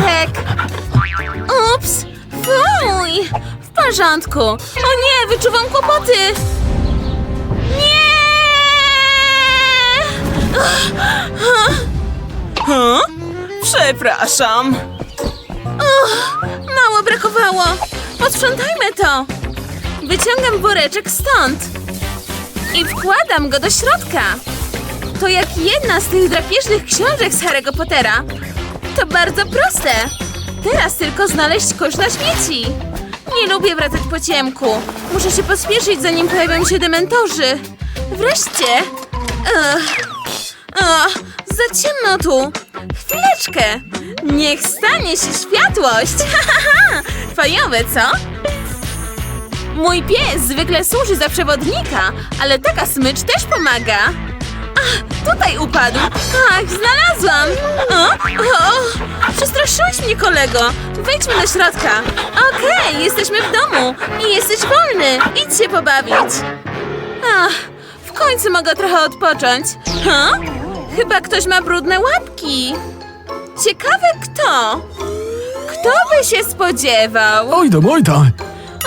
piesek! Ups! Fuj! W porządku! O nie, wyczuwam kłopoty! Nie! Huh? Przepraszam. Mało brakowało! Posprzątajmy to! Wyciągam woreczek stąd i wkładam go do środka. To jak jedna z tych drapieżnych książek z Harry'ego Pottera. To bardzo proste. Teraz tylko znaleźć kosz na śmieci. Nie lubię wracać po ciemku. Muszę się pospieszyć, zanim pojawią się dementorzy. Wreszcie. Ugh. Ugh, za ciemno tu. Chwileczkę. Niech stanie się światłość. Fajowe, co? Mój pies zwykle służy za przewodnika, ale taka smycz też pomaga. Ach, tutaj upadł. Ach, znalazłam. O, o, przestraszyłeś mnie, kolego. Wejdźmy do środka. Okej, jesteśmy w domu i jesteś wolny. Idź się pobawić. Ach, w końcu mogę trochę odpocząć. Ha? Chyba ktoś ma brudne łapki. Ciekawe kto? Kto by się spodziewał? Oj tam, oj tam.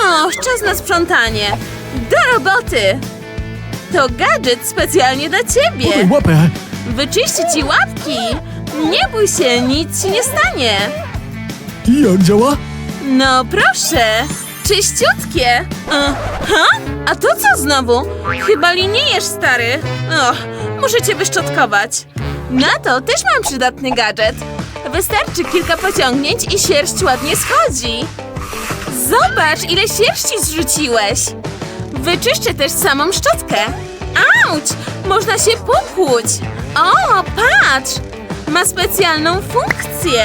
O, czas na sprzątanie. Do roboty. To gadżet specjalnie dla ciebie. łapę. Wyczyści ci łapki. Nie bój się, nic ci nie stanie. I jak działa? No proszę, czyściutkie. E, ha? A to co znowu? Chyba liniejesz, stary. Och, muszę cię wyszczotkować. Na to też mam przydatny gadżet. Wystarczy kilka pociągnięć i sierść ładnie schodzi. Zobacz, ile sierści zrzuciłeś. Wyczyszczę też samą szczotkę. Auć! Można się pokłuć. O, patrz! Ma specjalną funkcję.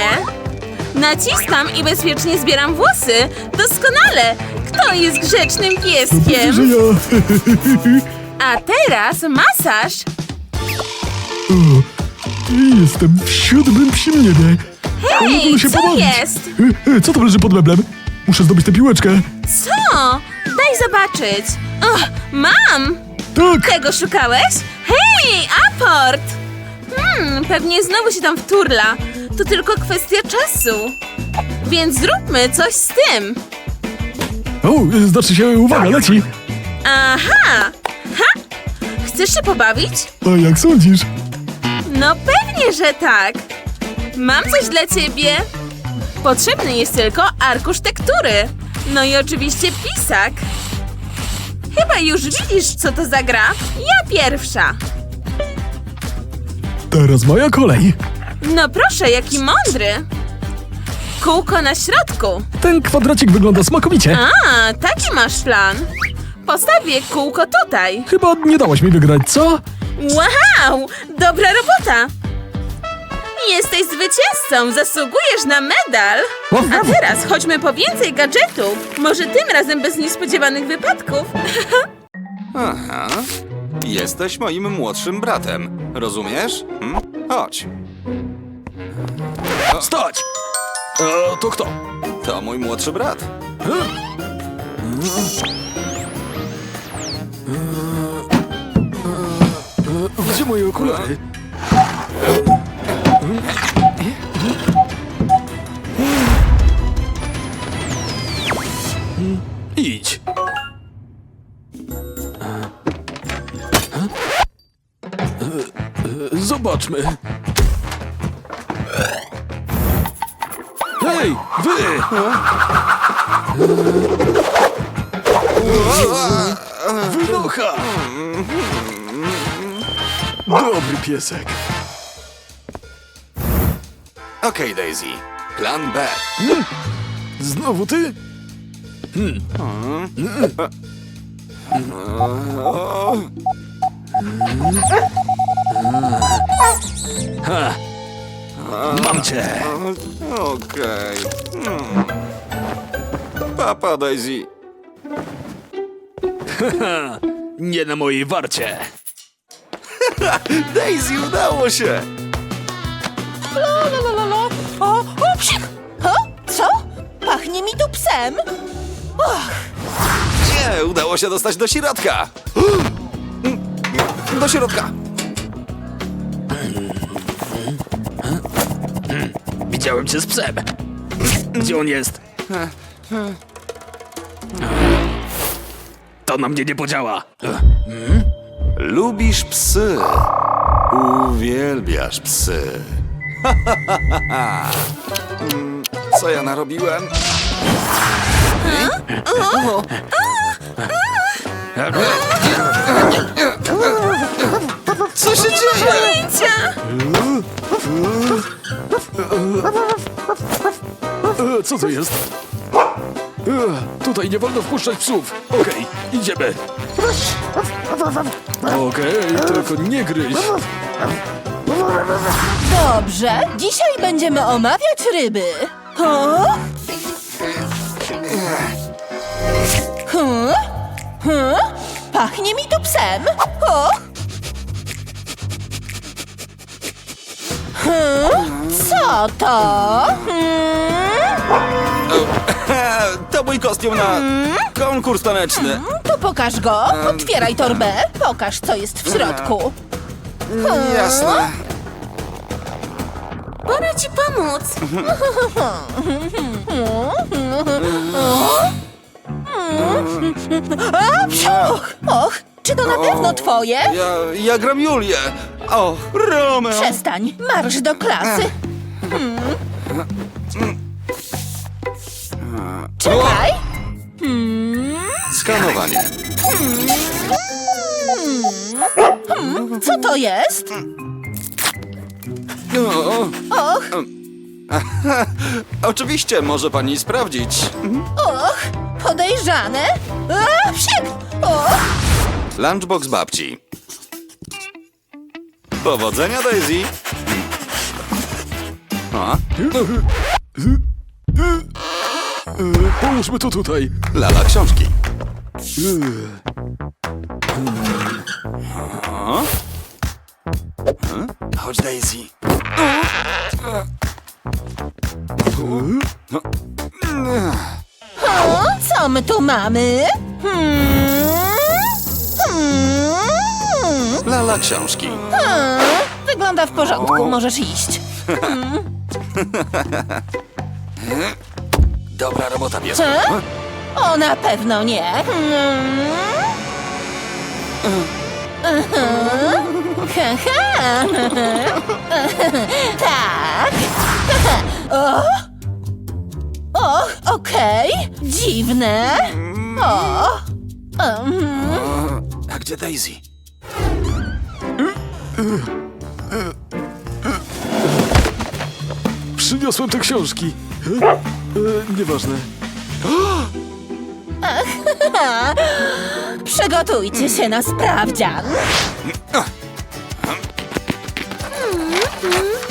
Naciskam i bezpiecznie zbieram włosy. Doskonale! Kto jest grzecznym pieskiem? ja. A teraz masaż. O, Jestem w siódmym psim niebie. Hej, Mogę się co pobawić. jest? E, e, Co tam leży pod meblem? Muszę zdobyć tę piłeczkę. Co? Zobaczyć. Och, mam! Tak, Tego szukałeś? Hej, aport! Hmm, pewnie znowu się tam wturla. To tylko kwestia czasu. Więc zróbmy coś z tym. o, znaczy się, uwaga, leci. Aha! Ha! Chcesz się pobawić? A jak sądzisz? No pewnie, że tak. Mam coś dla ciebie. Potrzebny jest tylko arkusz tektury. No i oczywiście pisak. Chyba już widzisz, co to za gra. Ja pierwsza. Teraz moja kolej. No proszę, jaki mądry. Kółko na środku. Ten kwadracik wygląda smakowicie. A, taki masz plan. Postawię kółko tutaj. Chyba nie dałaś mi wygrać, co? Wow, dobra robota. Jesteś zwycięzcą, zasługujesz na medal. A teraz chodźmy po więcej gadżetów. Może tym razem bez niespodziewanych wypadków. Aha. Jesteś moim młodszym bratem. Rozumiesz? Hm? Chodź. Stać! E, to kto? To mój młodszy brat. Gdzie moje okulary? Piesek. Okej, Daisy. Plan B. Znowu ty? Ha. Mam cię. Okej. Hmm. Papa, Daisy. Nie na mojej warcie. Daisy, udało się! O, o, psik! O, co? Pachnie mi tu psem. Nie, udało się dostać do środka. Do środka. Widziałem się z psem. Gdzie on jest? To na mnie nie podziała. Lubisz psy. Uwielbiasz psy. Mm, Co ja narobiłem? Co się dzieje? E, co to jest? E, tutaj nie wolno wpuszczać psów. Okej, idziemy. Okej, tylko nie gryź. Dobrze, dzisiaj będziemy omawiać ryby. O? Hmm? Hmm? Pachnie mi tu psem. O? Hmm? Co to? Hmm? To mój kostium na konkurs taneczny. Pokaż go. Otwieraj torbę. Pokaż, co jest w środku. Jasne. Pora ci pomóc. A, psiuch! Och, czy to na pewno twoje? Ja, ja gram Julię. O, Romeo. Przestań, marsz do klasy. Hmm. Czekaj. Skanowanie. Co to jest? O, Och, oczywiście, może pani sprawdzić. och, podejrzane. A, psiek! Och, Lunchbox babci. Powodzenia, Daisy. A, E, połóżmy to tutaj. lala książki. A? Chodź, Daisy. o, co my tu mamy? Hmm? Hmm? Lala książki. Hmm? Wygląda w porządku, możesz iść. Dobra robota, piesku. Co? O, na pewno nie. Ha, ha. Tak. O, o okej. Dziwne. O. Mhm. A gdzie Daisy? Przyniosłem te książki. E, e, nieważne. Przygotujcie się na sprawdzian.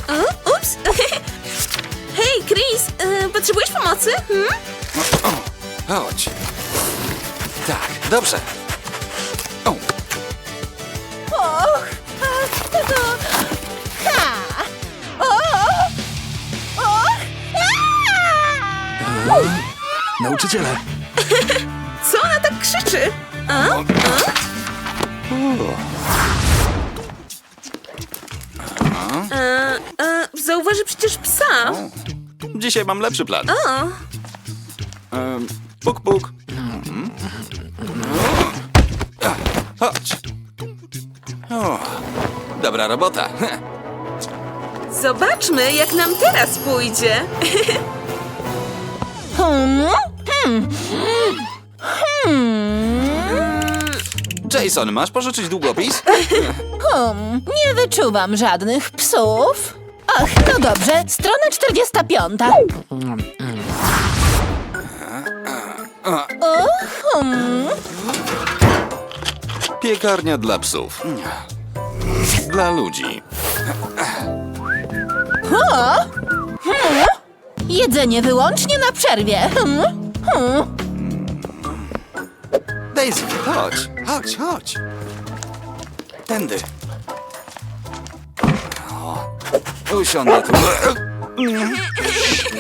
O, ups. Hej, Chris, y, potrzebujesz pomocy? Hmm? Chodź. Tak, dobrze. Nauczyciele. Co ona tak krzyczy? A? A? E, e, zauważy przecież psa. dzisiaj mam lepszy plan. O, Em, Puk, puk. Mhm. A, Chodź. O, dobra robota. zobaczmy, jak nam teraz pójdzie. Hmm. Hmm. Hmm. Jason, masz pożyczyć długopis? Hmm. Nie wyczuwam żadnych psów. Ach, no dobrze, strona 45. O, hmm. Piekarnia dla psów. Dla ludzi. Jedzenie wyłącznie na przerwie. Hmm. Hmm. Daisy, chodź, chodź, chodź. Tędy. O, usiądę tu.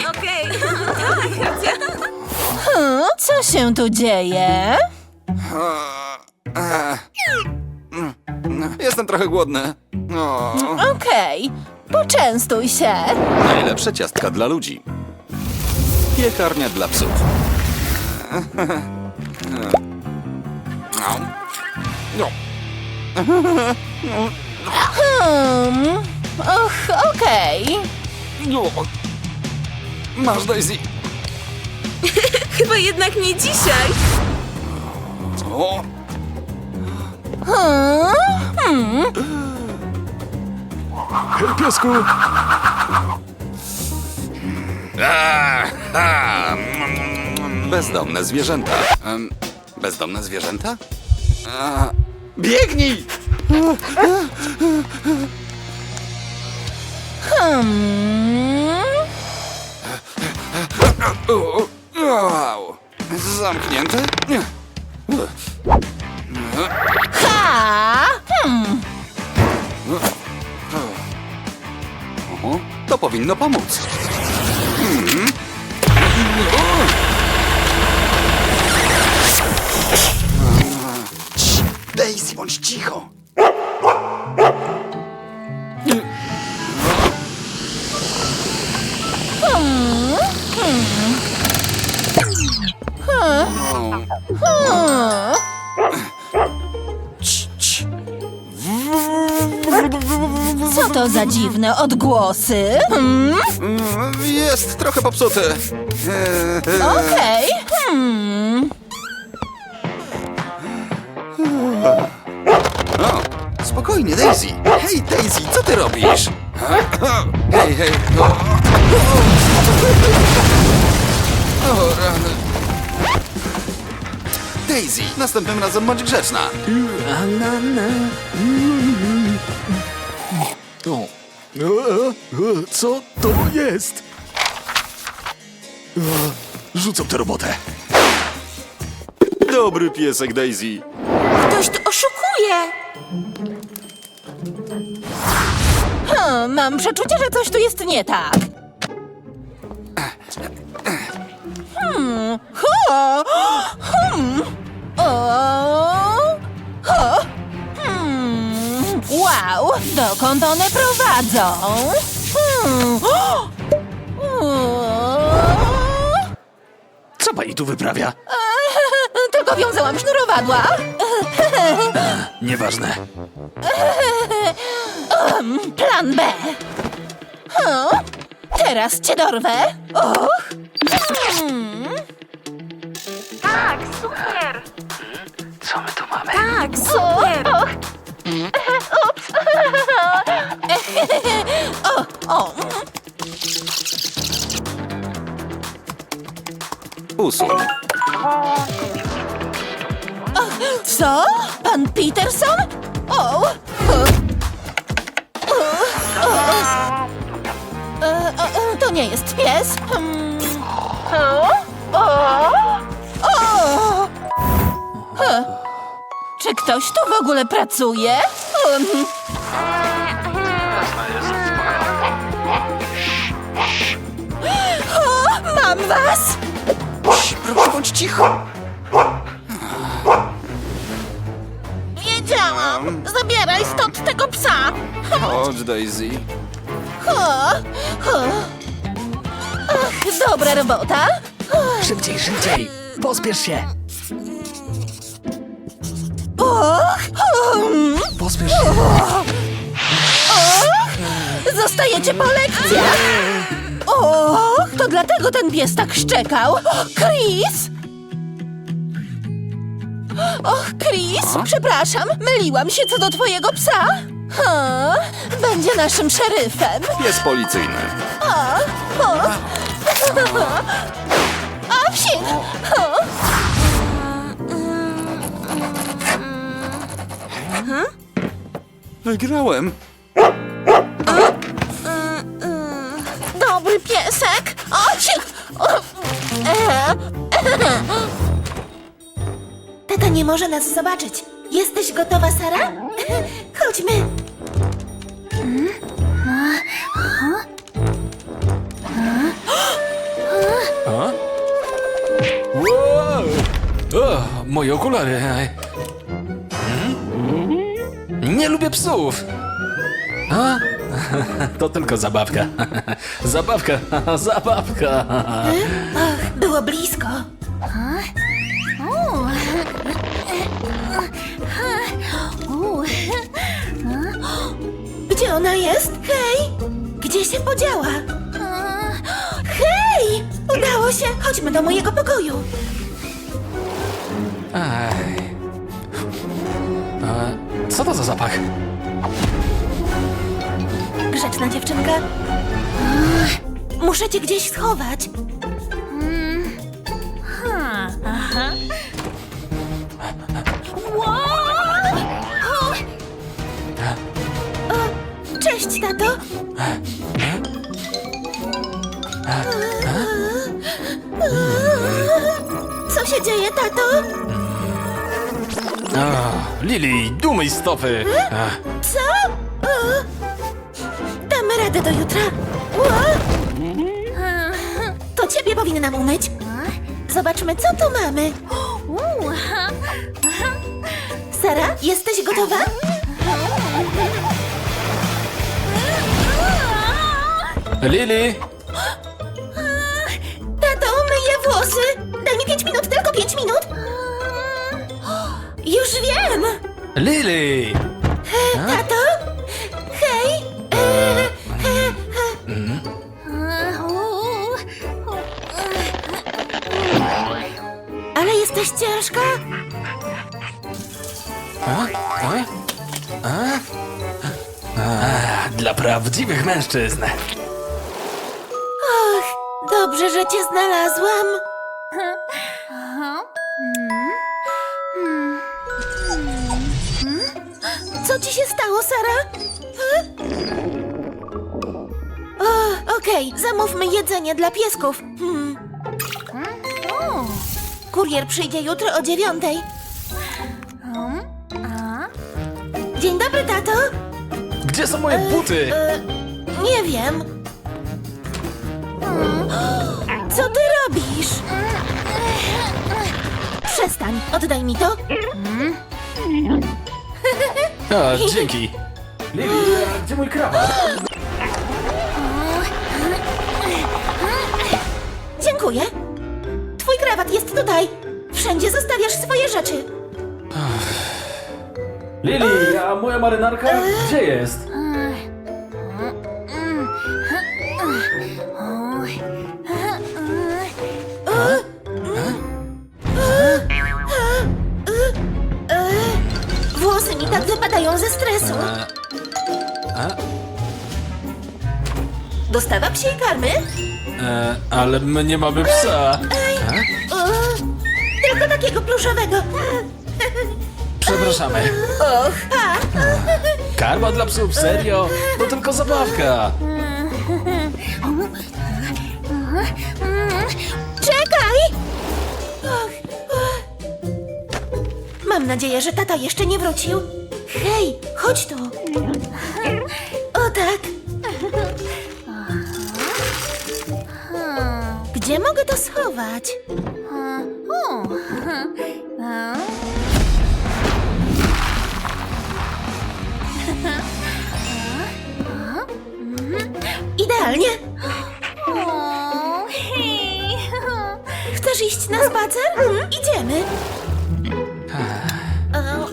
Okej, tak, racja. Hmm, Co się tu dzieje? Jestem trochę głodny. O, Okej, Poczęstuj się. Najlepsze ciastka dla ludzi. Piekarnia dla psów. Hmm. Och, okej. No. Masz, Daisy. Chyba jednak nie dzisiaj. O, Hmm? Hej, piesku. Aha! Bezdomne zwierzęta. Em, Bezdomne zwierzęta? A, Biegnij! Hmm? O, Au. Zamknięte? Nie. Ha! Hmm. O, To powinno pomóc. Bądź cicho. Hmm. Co to za dziwne odgłosy? Hmm? Mm, Jest trochę popsute. Eee, Okej. Hmm. Spokojnie, Daisy. Hej, Daisy, co ty robisz? Hej, hej. O, o rany. Daisy, następnym razem bądź grzeczna. O. E, e, e, Co to jest? E, Rzucam tę robotę. Dobry piesek, Daisy. Ktoś tu oszukuje. Hmm, mam przeczucie, że coś tu jest nie tak. Hmm. Ho! Hmm. O! Ho! Hmm. Wow! Dokąd one prowadzą? Hmm. O! Co pani tu wyprawia? Tylko wiązałam sznurowadła. Nieważne. Plan B. O, teraz cię dorwę. Och. Tak, super. Co my tu mamy? Tak, super. O, Usuń. Co? Pan Peterson? O! E, e, e, To nie jest pies. Hmm. O! O! Czy ktoś tu w ogóle pracuje? Hmm. Mam was! Proszę, bądź cicho. Wiedziałam! Zabieraj stąd tego psa! Chodź, Daisy. O, o. Ach, dobra robota. Szybciej, szybciej. Pospiesz się. Och, Pospiesz się. zostajecie po lekcjach. Och, to dlatego ten pies tak szczekał. Chris! Och, Chris, przepraszam, myliłam się co do twojego psa. Ha, będzie naszym szeryfem. Pies policyjny. A wsi! Wygrałem. Dobry piesek! O! O, e, Tata nie może nas zobaczyć. Jesteś gotowa, Sara? Chodźmy. Wow. O, moje okulary. Hmm? Nie lubię psów. A? To tylko zabawka. Zabawka, zabawka. Och, było blisko. Ona jest? Hej! Gdzie się podziała? Hej! Udało się! Chodźmy do mojego pokoju. Ej. E, Co to za zapach? Grzeczna dziewczynka. Muszę cię gdzieś schować. Tato. Co się dzieje, tato? O, Lili, dumyj stopy. Co? O, Damy radę do jutra. O! To ciebie powinnam umyć. Zobaczmy, co tu mamy. Sara, jesteś gotowa? Lili! Tato, myję włosy. Daj mi pięć minut, tylko pięć minut. Już wiem. Lili! Tato? Hej. E, e, e. Ale jesteś ciężka. A? A? A? A, dla prawdziwych mężczyzn. Dobrze, że cię znalazłam. Co ci się stało, Sara? O, Okej, zamówmy jedzenie dla piesków. Hmm. Kurier przyjdzie jutro o dziewiątej. Dzień dobry, tato. Gdzie są moje buty? E, nie wiem. Co ty robisz? Przestań, oddaj mi to. A, dzięki. Lili, gdzie mój krawat? Dziękuję. Twój krawat jest tutaj. Wszędzie zostawiasz swoje rzeczy. Lili, a moja marynarka gdzie jest? Tak wypadają ze stresu. Dostawa psiej karmy? E, ale my nie mamy psa. O, tylko takiego pluszowego. Przepraszamy. Och, pa. Karma dla psów, serio? To tylko zabawka. Czekaj! Och, och. Mam nadzieję, że tata jeszcze nie wrócił. Hej, chodź tu. O tak. Gdzie mogę to schować? Idealnie. Chcesz iść na spacer? Idziemy. O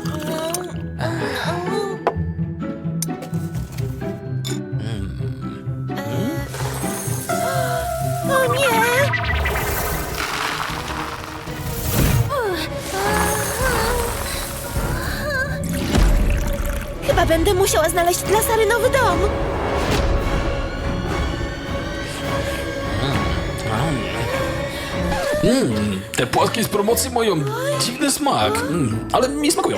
Będę musiała znaleźć dla Sary nowy dom. Te płatki z promocji mają dziwny smak, mm, ale mi smakują.